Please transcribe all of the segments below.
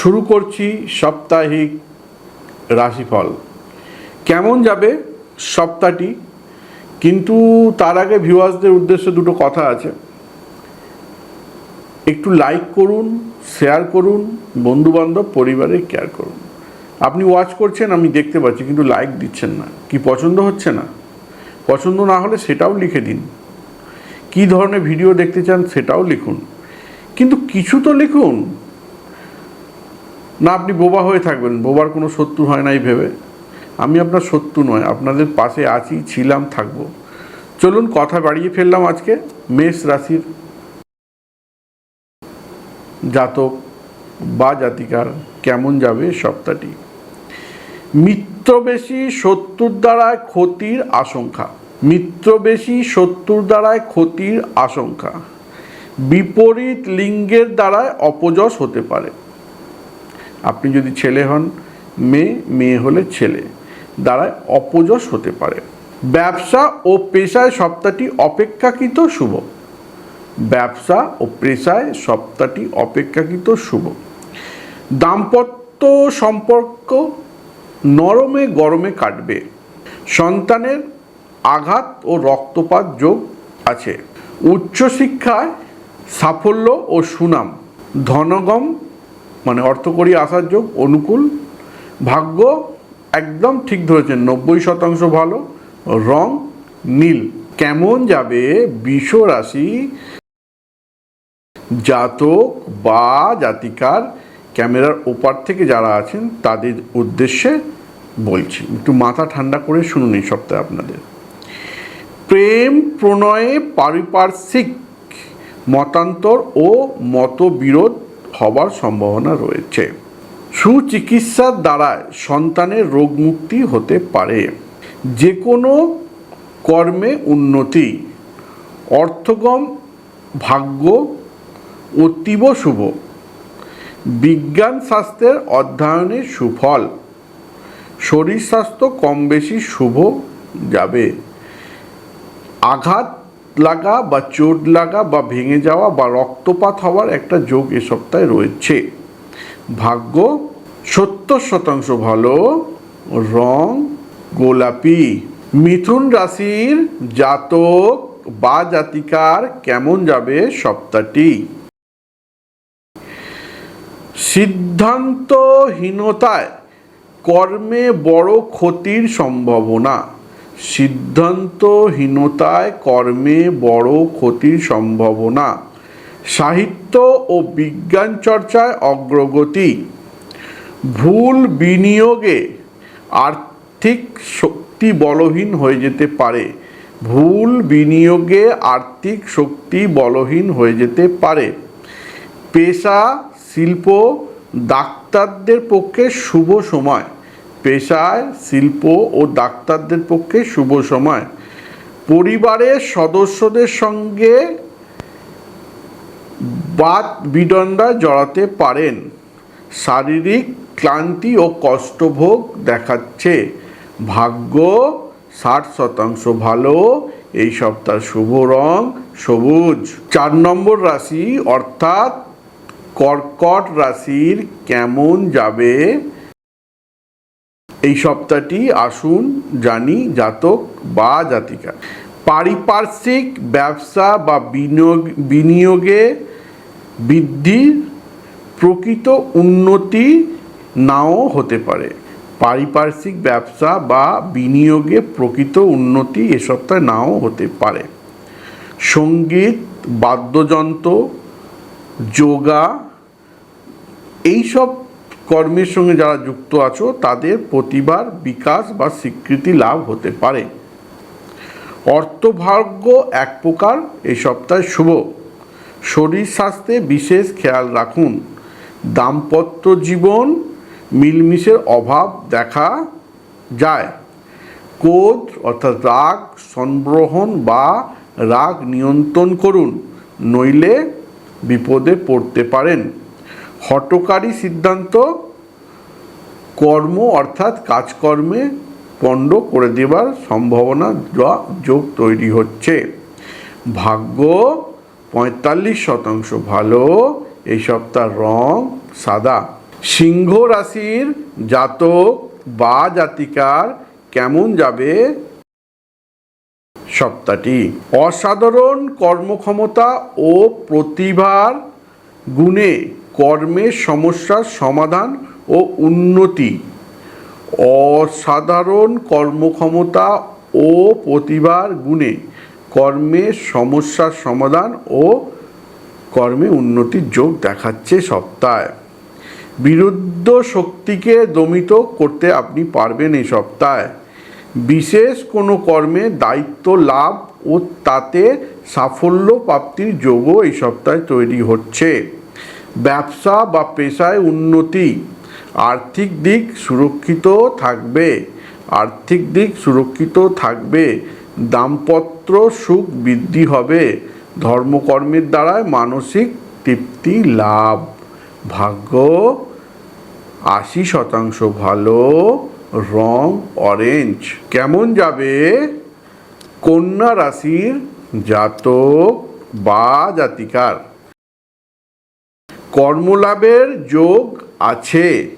শুরু করছি সাপ্তাহিক রাশিফল। কেমন যাবে সপ্তাহটি? কিন্তু তার আগে ভিউয়ার্সদের উদ্দেশ্যে দুটো কথা আছে। একটু লাইক করুন শেয়ার করুন, বন্ধুবান্ধব, পরিবারে কেয়ার করুন। আপনি ওয়াচ করছেন, আমি দেখতে পাচ্ছি, কিন্তু লাইক দিচ্ছেন না। কি পছন্দ হচ্ছে না? পছন্দ না হলে সেটাও লিখে দিন। কী ধরনের ভিডিও দেখতে চান সেটাও লিখুন। কিন্তু কিছু তো লিখুন। না, আপনি বোবা হয়ে থাকবেন। বোবার কোনো শত্রু হয় নাই ভেবে। আমি আপনার শত্রু নয়, আপনাদের পাশে আছি, ছিলাম, থাকব। চলুন, কথা বাড়িয়ে ফেললাম আজকে। মেষ রাশির জাতক বা জাতিকার কেমন যাবে সপ্তাহটি? মিত্র বেশি শত্রুর দ্বারায় ক্ষতির আশঙ্কা। মিত্র বেশি শত্রুর দ্বারায় ক্ষতির আশঙ্কা। বিপরীত লিঙ্গের দ্বারায় অপযশ হতে পারে। আপনি যদি ছেলে হন, মেয়ে মেয়ে হলে ছেলে। দ্বারায় অপযশ হতে পারে। ব্যবসা ও পেশায় সপ্তাহটি অপেক্ষাকৃত শুভ। ব্যবসা ও পেশায় সপ্তাহটি অপেক্ষাকৃত শুভ। দাম্পত্য সম্পর্ক নরমে গরমে কাটবে। সন্তানের আঘাত ও রক্তপাত যোগ আছে। উচ্চশিক্ষায় সাফল্য ও সুনাম। ধনগম মানে অর্থকরী আসার যোগ, অনুকূল, ভাগ্য একদম ঠিক ধরেছেন, নব্বই শতাংশ ভালো, রং নীল। কেমন যাবে? বিষ রাশি, জাতক বা জাতিকার, ক্যামেরার ওপার থেকে যারা আছেন, তাদের উদ্দেশ্যে বলছি। একটু মাথা ঠান্ডা করে শুনুন এই সপ্তাহে আপনাদের। প্রেম প্রণয়ে পারিপার্শ্বিক, মতান্তর ও মতবিরোধ হবার সম্ভাবনা রয়েছে। সুচিকিৎসার দ্বারায় সন্তানের রোগমুক্তি হতে পারে। যে কোনো কর্মে উন্নতি। অর্থগম, ভাগ্য অতীব শুভ। বিজ্ঞান শাস্ত্রের অধ্যয়নে সুফল। শরীর স্বাস্থ্য কম বেশি শুভ যাবে। আঘাত লাগা বা চোট লাগা বা ভেঙে যাওয়া বা রক্তপাত হওয়ার একটা যোগ এ সপ্তাহে রয়েছে। ভাগ্য সত্তর শতাংশ ভালো, রং গোলাপি। মিথুন রাশির জাতক বা জাতিকার কেমন যাবে সপ্তাহটি? সিদ্ধান্তহীনতায় কর্মে বড় ক্ষতির সম্ভাবনা। সিদ্ধান্তহীনতায় কর্মে বড় ক্ষতির সম্ভাবনা। সাহিত্য ও বিজ্ঞান চর্চায় অগ্রগতি। ভুল বিনিয়োগে আর্থিক শক্তি বলহীন হয়ে যেতে পারে। ভুল বিনিয়োগে আর্থিক শক্তি বলহীন হয়ে যেতে পারে। পেশা, শিল্প, ডাক্তারদের পক্ষে শুভ সময়। পেশায় শিল্প ও ডাক্তারদের পক্ষে শুভ সময়। পরিবারের সদস্যদের সঙ্গে বাদ বিদণ্ডায় জড়াতে পারেন। শারীরিক ক্লান্তি ও কষ্টভোগ দেখাচ্ছে। ভাগ্য ষাট শতাংশ ভালো। এই সপ্তাহ শুভ রং সবুজ। চার নম্বর রাশি, অর্থাৎ কর্কট রাশির কেমন যাবে? এই সপ্তাহটি আসুন জানি জাতক বা জাতিকা। পারিপার্শ্বিক ব্যবসা বা বিনিয়োগ, বিনিয়োগে বৃদ্ধির প্রকৃত উন্নতি নাও হতে পারে। পারিপার্শ্বিক ব্যবসা বা বিনিয়োগে প্রকৃত উন্নতি এ সপ্তাহে নাও হতে পারে। সংগীত, বাদ্যযন্ত্র, যোগা এইসব কর্মের সঙ্গে যারা যুক্ত আছো, তাদের প্রতিভার বিকাশ বা স্বীকৃতি লাভ হতে পারে। অর্থভাগ্য এক প্রকার, এই সপ্তাহে শুভ। শরীর স্বাস্থ্যে বিশেষ খেয়াল রাখুন। দাম্পত্য জীবন মিলমিশের অভাব দেখা যায়। ক্রোধ অর্থাৎ রাগ, সংগ্রহণ বা রাগ নিয়ন্ত্রণ করুন, নইলে বিপদে পড়তে পারেন। হটকারী সিদ্ধান্ত কর্ম অর্থাৎ কাজকর্মে পণ্ড করে দেবার সম্ভাবনা যোগ তৈরি হচ্ছে। ভাগ্য পঁয়তাল্লিশ শতাংশ ভালো, এই সপ্তাহ রং সাদা। সিংহ রাশির জাতক বা জাতিকার কেমন যাবে সপ্তাহটি? অসাধারণ কর্মক্ষমতা ও প্রতিভার গুণে কর্মের সমস্যার সমাধান ও উন্নতি। অসাধারণ কর্মক্ষমতা ও প্রতিভার গুণে কর্মের সমস্যার সমাধান ও কর্মে উন্নতির যোগ দেখাচ্ছে সপ্তাহে। বিরুদ্ধ শক্তিকে দমিত করতে আপনি পারবেন এই সপ্তাহে। বিশেষ কোনো কর্মে দায়িত্ব লাভ ও তাতে সাফল্য প্রাপ্তির যোগও এই সপ্তাহে তৈরি হচ্ছে। ব্যবসা বা পেশায় উন্নতি। আর্থিক দিক সুরক্ষিত থাকবে। আর্থিক দিক সুরক্ষিত থাকবে। দাম্পত্য সুখ বৃদ্ধি হবে। ধর্মকর্মের দ্বারায় মানসিক তৃপ্তি লাভ। ভাগ্য আশি শতাংশ ভালো, রং অরেঞ্জ কেমন যাবে? কন্যা রাশির জাতক বা জাতিকার। কর্মলাভের যোগ আছে।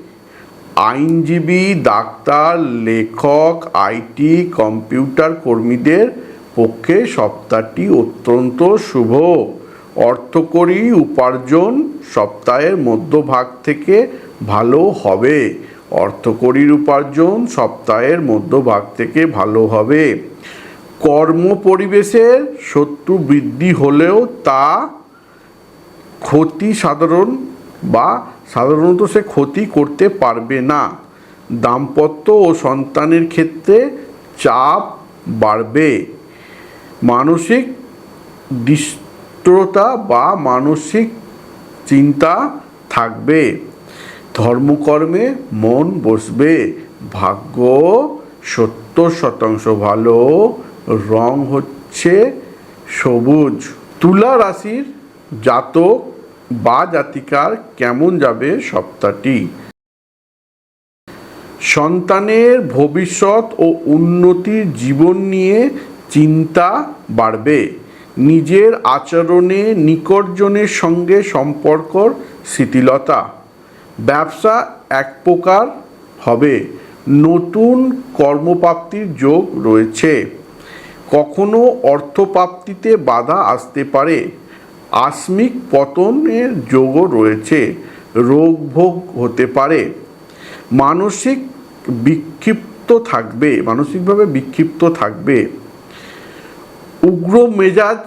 আইনজীবী, ডাক্তার, লেখক, আইটি, কম্পিউটার কর্মীদের পক্ষে সপ্তাহটি অত্যন্ত শুভ। অর্থকরী উপার্জন সপ্তাহের মধ্যভাগ থেকে ভালো হবে। অর্থকরীর উপার্জন সপ্তাহের মধ্যভাগ থেকে ভালো হবে। কর্ম পরিবেশের শত্রু বৃদ্ধি হলেও তা ক্ষতি সাধারণ বা সাধারণত সে ক্ষতি করতে পারবে না। দাম্পত্য ও সন্তানের ক্ষেত্রে চাপ বাড়বে। মানসিক দৃষ্টতা বা মানসিক চিন্তা থাকবে। ধর্মকর্মে মন বসবে। ভাগ্য সত্তর শতাংশ ভালো, রং হচ্ছে সবুজ। তুলা রাশির জাতক বা জাতিকার কেমন যাবে সপ্তাহটি? সন্তানের ভবিষ্যৎ ও উন্নতির জীবন নিয়ে চিন্তা বাড়বে। নিজের আচরণে নিকটজনের সঙ্গে সম্পর্কর শিথিলতা। ব্যবসা এক প্রকার হবে। নতুন কর্মপ্রাপ্তির যোগ রয়েছে। কখনো অর্থপ্রাপ্তিতে বাধা আসতে পারে। আসমিক পতনের যোগও রয়েছে। রোগ ভোগ হতে পারে। মানসিক বিক্ষিপ্ত থাকবে, মানসিকভাবে বিক্ষিপ্ত থাকবে। উগ্র মেজাজ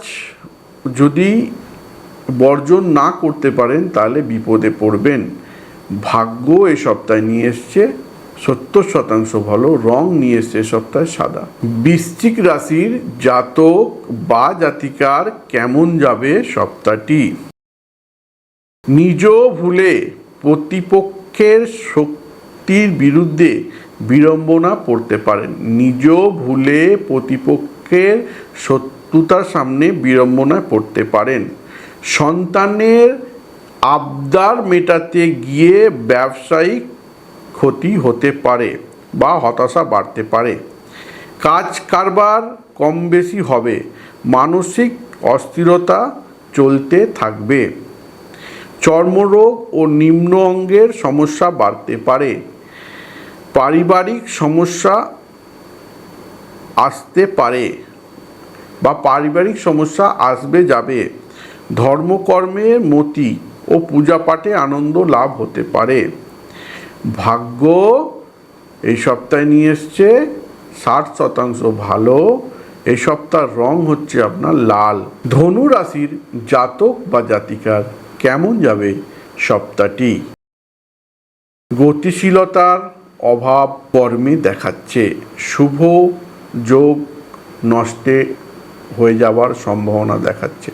যদি বর্জন না করতে পারেন, তাহলে বিপদে পড়বেন। ভাগ্য এ সপ্তাহে নিয়ে এসছে। সত্তর শতাংশ ভালো, রং নিয়ে এসছে সপ্তাহে সাদা। বৃশ্চিক রাশির জাতক বা জাতিকার কেমন যাবে সপ্তাহটি? নিজ ভুলে প্রতিপক্ষের শক্তির বিরুদ্ধে বিড়ম্বনা পড়তে পারেন। নিজ ভুলে প্রতিপক্ষের শত্রুতার সামনে বিড়ম্বনায় পড়তে পারেন। সন্তানের আবদার মেটাতে গিয়ে ব্যবসায়িক ক্ষতি হতে পারে বা হতাশা বাড়তে পারে। কাজ কারবার কম বেশি হবে, মানসিক অস্থিরতা চলতে থাকবে। চর্মরোগ ও নিম্ন অঙ্গের সমস্যা বাড়তে পারে। পারিবারিক সমস্যা আসতে পারে বা পারিবারিক সমস্যা আসবে যাবে। ধর্মকর্মের মতি ও পূজা পাঠে আনন্দ লাভ হতে পারে। ভাগ্য এই সপ্তাহে নিয়ে এসছে ষাট শতাংশ ভালো, এই সপ্তাহের রং হচ্ছে আপনার লাল। ধনু রাশির জাতক বা জাতিকার কেমন যাবে সপ্তাহটি? গতিশীলতার অভাব কর্মে দেখাচ্ছে। শুভ যোগ নষ্টে হয়ে যাওয়ার সম্ভাবনা দেখাচ্ছে।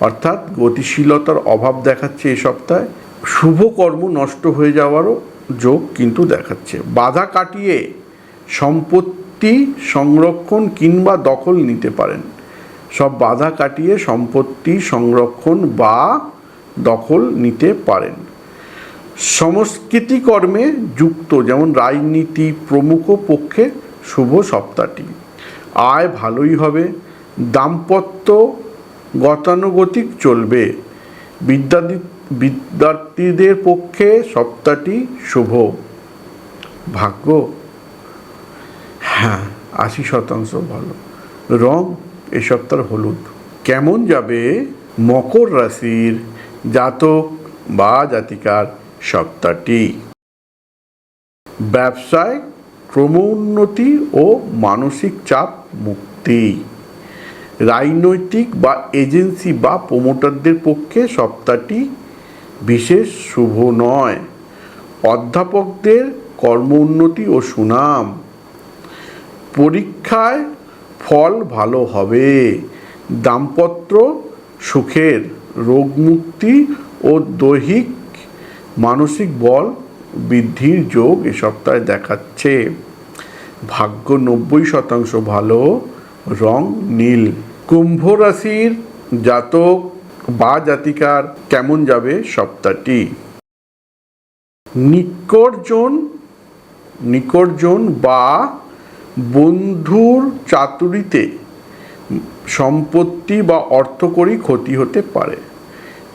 অর্থাৎ গতিশীলতার অভাব দেখাচ্ছে এই সপ্তাহে। শুভ কর্ম নষ্ট হয়ে যাওয়ারও যোগ কিন্তু দেখাচ্ছে। বাধা কাটিয়ে সম্পত্তি সংরক্ষণ কিংবা দখল নিতে পারেন। সব বাধা কাটিয়ে সম্পত্তি সংরক্ষণ বা দখল নিতে পারেন। সংস্কৃতি কর্মে যুক্ত যেমন রাজনীতি প্রমুখ পক্ষে শুভ সপ্তাহটি। আয় ভালোই হবে, দাম্পত্য গতানুগতিক চলবে বিদ্যার্থী বিদ্যার্থীদের পক্ষে সপ্তাহটি শুভ। ভাগ্য? হ্যাঁ আশি শতাংশ ভালো। রং এ সপ্তাহ হলুদ। কেমন যাবে? মকর রাশির জাতক বা জাতিকার সপ্তাহটি। ব্যবসায় ক্রমোন্নতি ও মানসিক চাপ মুক্তি। রাজনৈতিক বা এজেন্সি বা প্রমোটারদের পক্ষে সপ্তাহটি বিশেষ শুভ নয়। অধ্যাপকদের কর্ম উন্নতি ও সুনাম। পরীক্ষায় ফল ভালো হবে। দাম্পত্য সুখের রোগমুক্তি ও দৈহিক মানসিক বল বৃদ্ধির যোগ এ সপ্তাহে দেখাচ্ছে। ভাগ্য নব্বই শতাংশ ভালো, রং নীল। কুম্ভ রাশির জাতক বা জাতিকার কেমন যাবে সপ্তাহটি? নিকর্জন নিকর্জন বা বন্ধুর চাতুরিতে সম্পত্তি বা অর্থকরী ক্ষতি হতে পারে।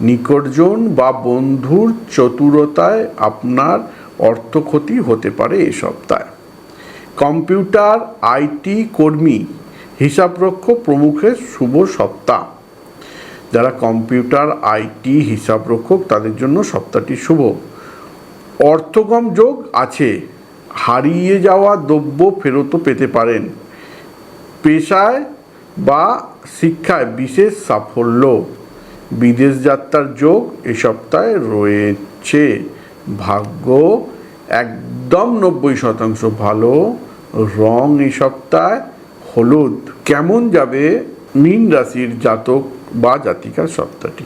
নিকর্জন বা বন্ধুর চতুরতায় আপনার অর্থ ক্ষতি হতে পারে এ সপ্তাহে। কম্পিউটার, আইটি কর্মী হিসাবরক্ষ প্রমুখের শুভ সপ্তাহ। যারা কম্পিউটার আইটি হিসাবরক্ষক তাদের জন্য সপ্তাহটি শুভ। অর্থগম যোগ আছে। হারিয়ে যাওয়া দ্রব্য ফেরতও পেতে পারেন। পেশায় বা শিক্ষায় বিশেষ সাফল্য। বিদেশ যাত্রার যোগ এ সপ্তাহে রয়েছে। ভাগ্য একদম নব্বই শতাংশ ভালো। রং এই সপ্তাহে হলুদ। কেমন যাবে? মীন রাশির জাতক বা জাতিকার সপ্তাহটি।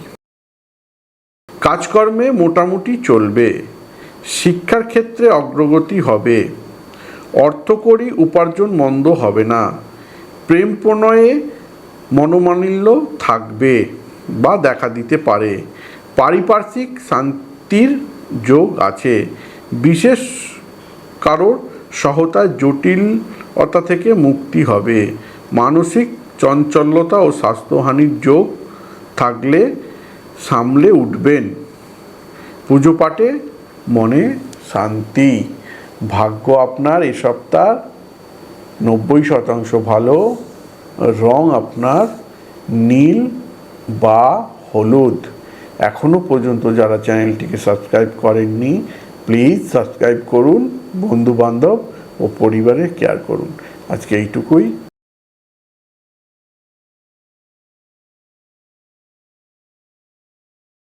কাজকর্মে মোটামুটি চলবে। শিক্ষার ক্ষেত্রে অগ্রগতি হবে। অর্থকরী উপার্জন মন্দ হবে না। প্রেম প্রণয়ে মনোমালিন্য থাকবে বা দেখা দিতে পারে। পারিপার্শ্বিক শান্তির যোগ আছে। বিশেষ কারোর সহতায় জটিলতা থেকে মুক্তি হবে। মানসিক চঞ্চলতা ও স্বাস্থ্যহানির যোগ থাকলে সামলে উঠবেন। পুজো পাঠে মনে শান্তি। ভাগ্য আপনার এ সপ্তাহ নব্বই শতাংশ ভালো। রং আপনার নীল বা হলুদ। এখনও পর্যন্ত যারা চ্যানেলটিকে সাবস্ক্রাইব করেননি, প্লিজ সাবস্ক্রাইব করুন বন্ধু বান্ধব ও পরিবারের কেয়ার করুন। আজকে এইটুকুই।